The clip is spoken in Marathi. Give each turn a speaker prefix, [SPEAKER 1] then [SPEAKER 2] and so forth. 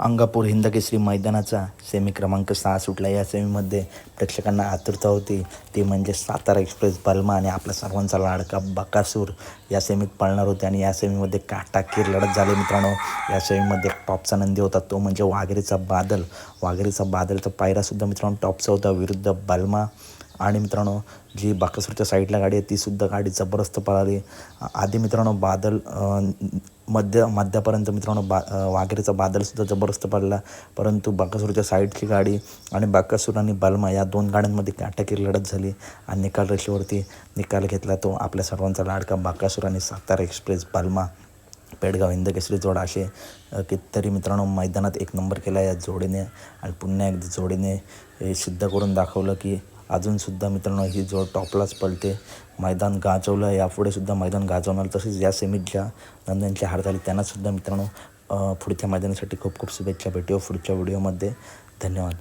[SPEAKER 1] अंगापूर हिंदकेसरी मैदानाचा सेमी क्रमांक सहा सुटला. या सेमीमध्ये प्रेक्षकांना आतुरता होती. ती म्हणजे सातारा एक्सप्रेस बल्मा आणि आपल्या सर्वांचा लाडका बकासूर. या सेमीत पळणार होते आणि या सेमीमध्ये काटाकीर लढत झाली मित्रांनो. या सेमीमध्ये टॉपचा नंदी होता. तो म्हणजे वाघेरीचा बादल. वाघेरीचा बादलचा पायरासुद्धा मित्रांनो टॉपचा होता. विरुद्ध बल्मा. आणि मित्रांनो जी बाकासूरच्या साईडला गाडी आहे तीसुद्धा गाडी जबरदस्त पळाली. आधी मित्रांनो बादल मध्य मध्यापर्यंत मित्रांनो बा वाघेरेचा वाघेरीचा बादलसुद्धा जबरदस्त पडला. परंतु बाकासूरच्या साईडची गाडी आणि बाकासूर आणि बालमा या दोन गाड्यांमध्ये काटाकीर लढत झाली आणि निकाल रेषेवरती निकाल घेतला तो आपल्या सर्वांचा लाडका बाकासूर आणि सातारा एक्सप्रेस बालमा. पेडगाव हिंदकेसरी जोड असे कितीतरी मित्रांनो मैदानात एक नंबर केला या जोडीने. आणि पुन्हा एकदा जोडीने सिद्ध करून दाखवलं की अजूनसुद्धा मित्रांनो ही जवळ टॉपलाच पळते मैदान गाजवलं यापुढे सुद्धा मैदान गाजवणार. तसेच या सेमीत ज्या नंद्यांची हार झाली त्यांनासुद्धा मित्रांनो पुढच्या मैदानासाठी खूप खूप शुभेच्छा भेटू. पुढच्या व्हिडिओमध्ये धन्यवाद.